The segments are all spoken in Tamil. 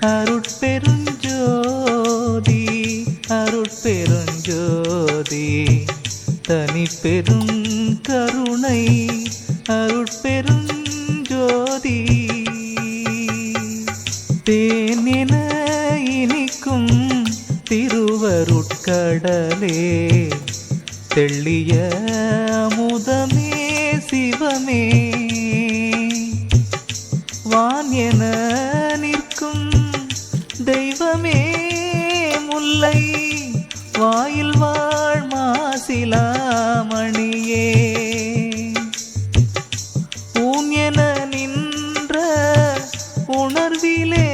அருட்பெருஞ்சோதி அருட்பெருஞ்சோதி தனி பெரும் கருணை அருட்பெருஞ்சோதி. தேனின இனிக்கும் திருவருட்கடலே தெள்ளிய அமுதமே சிவமே. வான் என உணர்விலே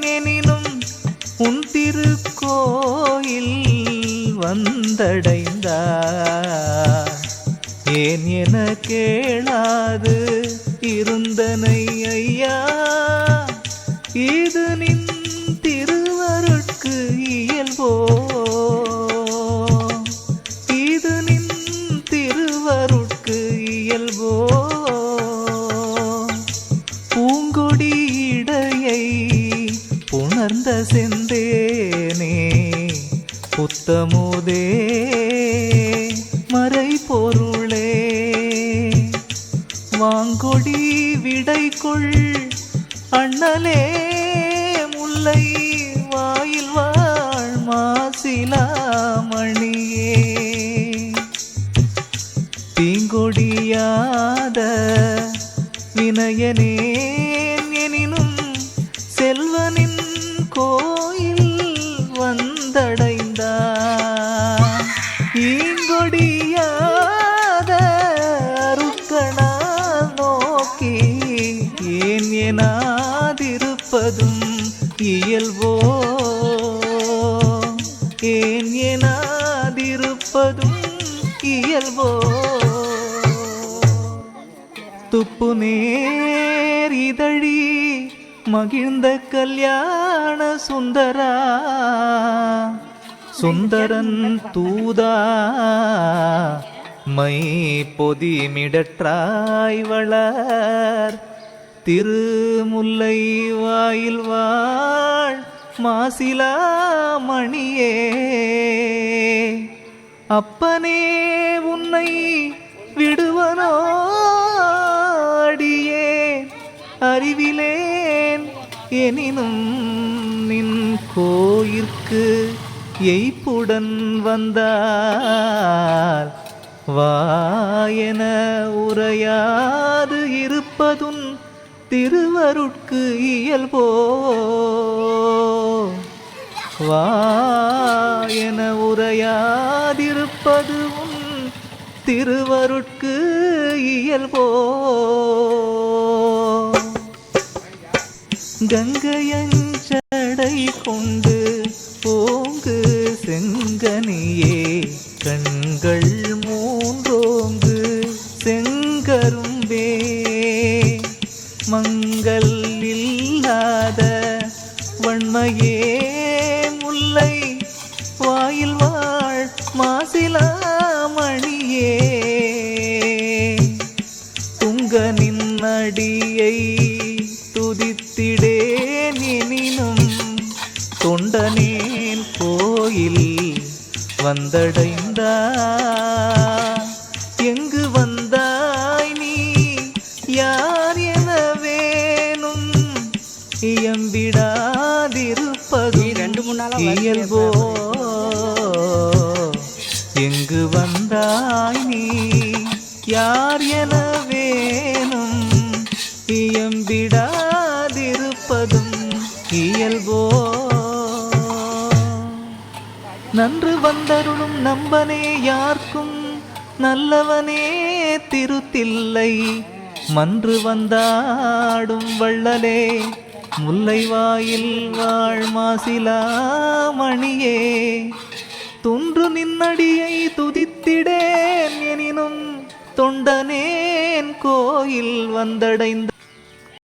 நெனினும் உன் திருக்கோயில் வந்தடைந்தார். ஏன் என கேளாது இருந்தனை ஐயா? இது நின் திருவருட்கு இயல்போ? இது நின் திருவருட்கு இயல்போ? புணர்ந்த செந்தேனே புத்தமுதே மறை பொருளே வாங்கொடி விடை கொள் அண்ணலே முல்லை வாயில் வாழ் மாசிலாமணியே. தீங்கொடியாத வினயனே எனினும் செல்வனின் கோயில் வந்தடைந்தார் ஈங்கொடியாத அருக்கணா நோக்கி ஏன் எனாதிருப்பதும் இயல்போ? ஏன் எனாதிருப்பதும் இயல்போ? துப்பு நேரிதழி மகிழ்ந்த கல்யாண சுந்தரா. சுந்தரன் தூதா. மை பொதிமிடற்றாய் வளர். திருமுல்லை வாயில் வாழ் மாசிலா மணியே. அப்பனே உன்னை விடுவனோ அடியே. அறிவிலே எனினும் நின் கோயிற்கு எய்ப்புடன் வந்தார். வாயன உரையாது இருப்பதும் திருவருட்கு இயல்போ. வாயன உரையாதிருப்பதும் திருவருட்கு இயல்போ. கங்கையஞ்சடை கொண்டு போங்கு செங்கனியே. கண்கள் மூன்றோங்கு செங்கரும்பே. மங்கள் இல்லாத வன்மையே முல்லை. வாயில் வாழ் மாசிலாமணியே. துங்க நின்னடியை துதித்திடே. தொண்டனேன் கோயில் வந்தடைந்தார் எங்கு வந்தாய் நீ? யார் என வேணும்? இயம்பிடாதிருப்பது ரெண்டு மூணு இயல்போ. எங்கு வந்தாய் நீ? யார் என வேணும்? இயம்பிடாதிருப்பதும் இயல்போ. நன்று வந்தருளும் நம்பனே யார்க்கும் நல்லவனே திருத்தில்லை. மன்று வந்தாடும் வள்ளலே முல்லை வாயில் வாழ் மாசிலாமணியே துன்று நின்னடியை துதித்திடேன் எனினும் தொண்டனேன் கோயில் வந்தடைந்த